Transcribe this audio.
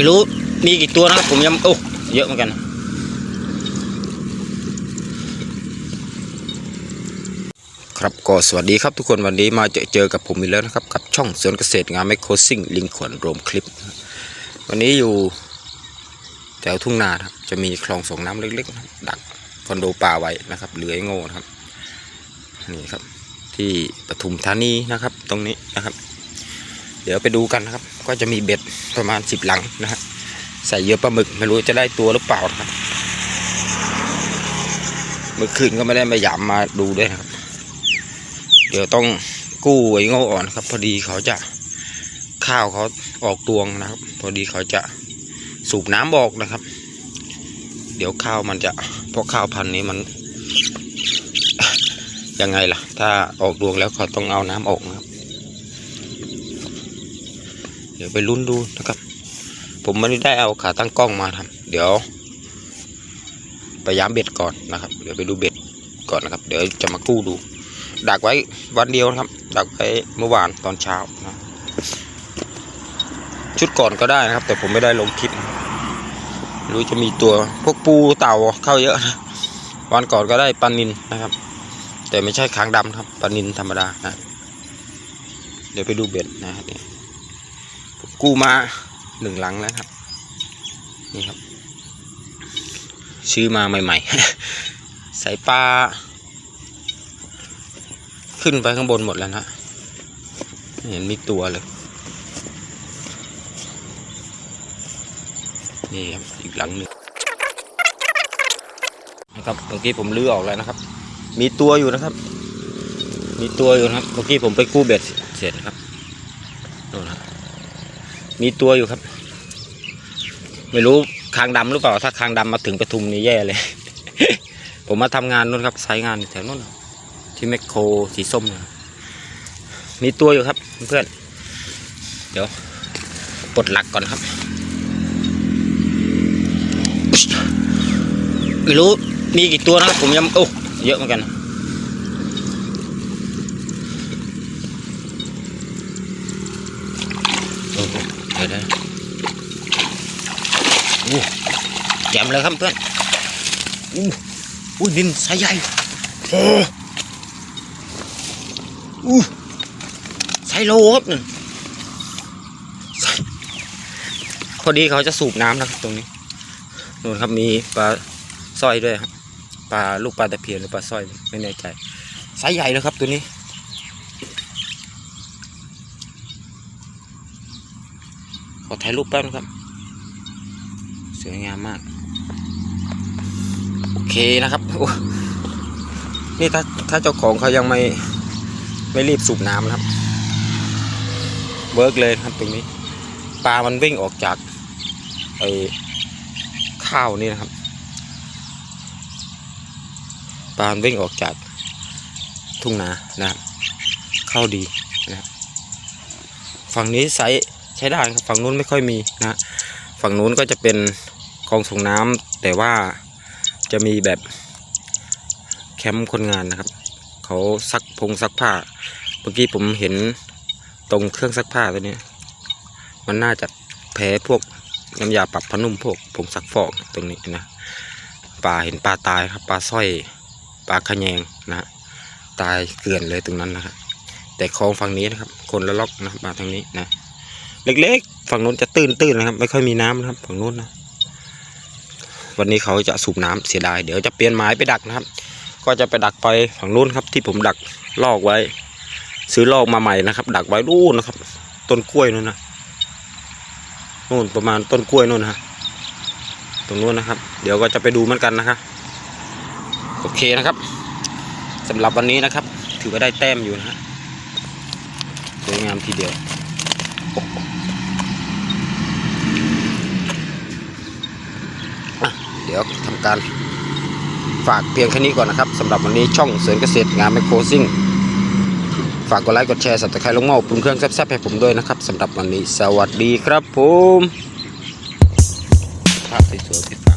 ไม่รู้มีกี่ตัวนะครับ ผมยังโอ้เยอะเหมือนกัน ครับก็สวัสดีครับทุกคนวันนี้มาเจอเจอกับผมอีกแล้วนะครับ กับช่องสวนเกษตรงานไมโครซิ่งลิงขวนรวมคลิป วันนี้อยู่แถวทุ่งนาครับ จะมีคลองส่งน้ำเล็กๆ ดักคอนโดปลาไว้นะครับเหลือไอ้โง่นะครับนี่ครับ ที่ปทุมธานีนะครับ ตรงนี้นะครับ ดี๋ยวไปดูกันนะครับ ก็จะมีเบ็ดประมาณสิบหลังนะฮะใส่เยอะปลาหมึกไม่รู้จะได้ตัวหรือเปล่าครับ เมื่อคืนก็ไม่ได้มาหยามมาดูด้วยนะครับ เดี๋ยวต้องกู้ไอ้โง่อ่อนครับ พอดีเขาจะข้าวเขาออกตวงนะครับ พอดีเขาจะสูบน้ำออกนะครับ เดี๋ยวข้าวมันจะเพราะข้าวพันธุ์นี้มันยังไงล่ะ ถ้าออกดวงแล้วเขาต้องเอาน้ำออกนะครับ ดี๋ยวไปลุ้นดูนะครับ ผมไม่ได้เอาขาตั้งกล้องมาทำเดี๋ยวไปย้ำเบ็ดก่อนนะครับ เดี๋ยวไปดูเบ็ดก่อนนะครับ เดี๋ยวจะมากู้ดู ดักไว้วันเดียวนะครับ ดักไว้เมื่อวานตอนเช้านะชุดก่อนก็ได้นะครับ แต่ผมไม่ได้ลงคลิปรู้จะมีตัวพวกปูเต่าเข้าเยอะนะวันก่อนก็ได้ปลานินนะครับ แต่ไม่ใช่ค้างดำครับปลานินธรรมดานะ เดี๋ยวไปดูเบ็ดนะครับนี่ กู้มาหนึ่งหลังแล้วครับ นี่ครับ ซื้อมาใหม่ๆใส่ปลาขึ้นไปข้างบนหมดแล้วนะเห็นมีตัวเลย นี่ครับ อีกหลังหนึ่งนะครับเมื่อกี้ผมลื้อออกแล้วนะครับ มีตัวอยู่นะครับ มีตัวอยู่นะครับเมื่อกี้ผมไปกู้เบ็ดเสร็จครับโน่นนะ มีตัวอยู่ครับ ไม่รู้คางดำหรือเปล่า ถ้าคางดำมาถึงปทุมนี่แย่เลย ผมมาทำงานนู่นครับสายงานอยู่แถวนู่นที่แมคโครสีส้มเนี่ยมีตัวอยู่ครับเพื่อน เดี๋ยวปลดหลักก่อนครับ ไม่รู้มีกี่ตัวนะครับผมยังโอ้เยอะเหมือนกัน โอ้โหเดี๋ยวนะอู้แจ่มเลยครับเพื่อนอู้อู้ดินสายใหญ่โอ้อู้ไซโลครับนี่ไซพอดีเขาจะสูบน้ำนะครับตรงนี้นู่นครับมีปลาสร้อยด้วยครับปลาลูกปลาตะเพียนหรือปลาสร้อยไม่แน่ใจไซส์ใหญ่เลยครับตัวนี้ อถ่ายรูปแป๊บนะครับ สวยงามมาก โอเคนะครับโอ้นี่ถ้าถ้าเจ้าของเขายังไม่ไม่รีบสูบน้ำนะครับเวิร์กเลยครับตรงนี้ ปลามันวิ่งออกจากไอ้ข้าวนี่นะครับ ปลาวิ่งออกจากทุ่งนานะครับ เข้าดีนะครับฝั่งนี้ไซส์ ใช้ได้ครับฝั่งนู้นไม่ค่อยมีนะฝั่งนู้นก็จะเป็นคลองส่งน้ำแต่ว่าจะมีแบบแคมป์คนงานนะครับเขาซักพงซักผ้าเมื่อกี้ผมเห็นตรงเครื่องซักผ้าตัวนี้ มันน่าจะแพ้พวกน้ำยาปรับผ้านุ่มพวกผงซักฟอกตรงนี้นะปลาเห็นปลาตายครับปลาสร้อยปลาขะแยงนะตายเกลื่อนเลยตรงนั้นนะครับแต่คลองฝั่งนี้นะครับ คนละล็อกนะครับมาทางนี้นะ เล็กๆ ฝั่งนู้นจะตื้นตื้นะครับ ไม่ค่อยมีน้ำนะครับ ฝั่งนู้นนะ วันนี้เขาจะสูบน้ำเสียดาย เดี๋ยวจะเปลี่ยนไม้ไปดักนะครับ ก็จะไปดักไปฝั่งนู้นครับ ที่ผมดักลอกไว้ ซื้อลอกมาใหม่นะครับ ดักไว้นู่นนะครับ ต้นกล้วยนู่นนะนู่นประมาณต้นกล้วยนู่นนะตรงนู้นนะครับ เดี๋ยวก็จะไปดูเหมือนกันนะครับโอเคนะครับสำหรับวันนี้นะครับ ถือว่าได้แต้มอยู่นะฮะสวยงามทีเดียว อะเดี๋ยวทำการฝากเพียงแค่นี้ก่อนนะครับสำหรับวันนี้ช่องเสริมเกษตรงานไมโครซิ่งฝากกดไลค์กดแชร์สับตะไคร้ลงหม้อปรุงเครื่องแซ่บๆให้ผมด้วยนะครับสำหรับวันนี้สวัสดีครับผมภาพสวยๆ